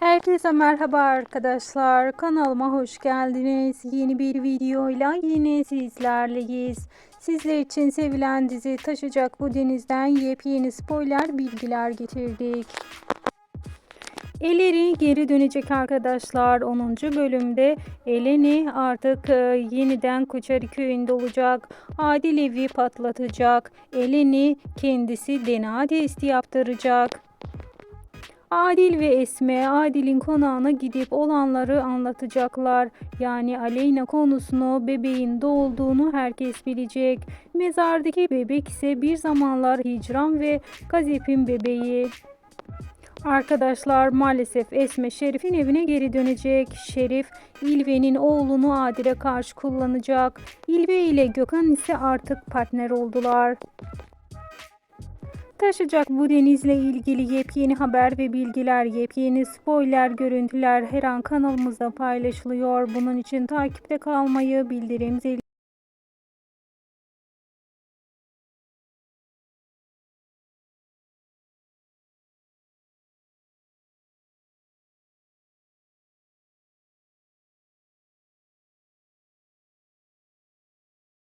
Herkese merhaba arkadaşlar. Kanalıma hoş geldiniz. Yeni bir videoyla yine sizlerleyiz. Sizler için sevilen dizi Taşacak Bu Deniz'den yepyeni spoiler bilgiler getirdik. Eleri geri dönecek arkadaşlar 10. bölümde Eleni artık e, yeniden Koçarı köyünde olacak. Adil evi patlatacak. Eleni kendisi DNA testi yaptıracak. Adil ve Esme Adil'in konağına gidip olanları anlatacaklar. Yani Aleyna konusunu bebeğin doğulduğunu herkes bilecek. Mezardaki bebek ise bir zamanlar Hicran ve Gazip'in bebeği. Arkadaşlar maalesef Esme Şerif'in evine geri dönecek. Şerif İlve'nin oğlunu Adil'e karşı kullanacak. İlve ile Gökhan ise artık partner oldular. Taşacak bu denizle ilgili yepyeni haber ve bilgiler, yepyeni spoiler görüntüler her an kanalımızda paylaşılıyor. Bunun için takipte kalmayı, bildirim zili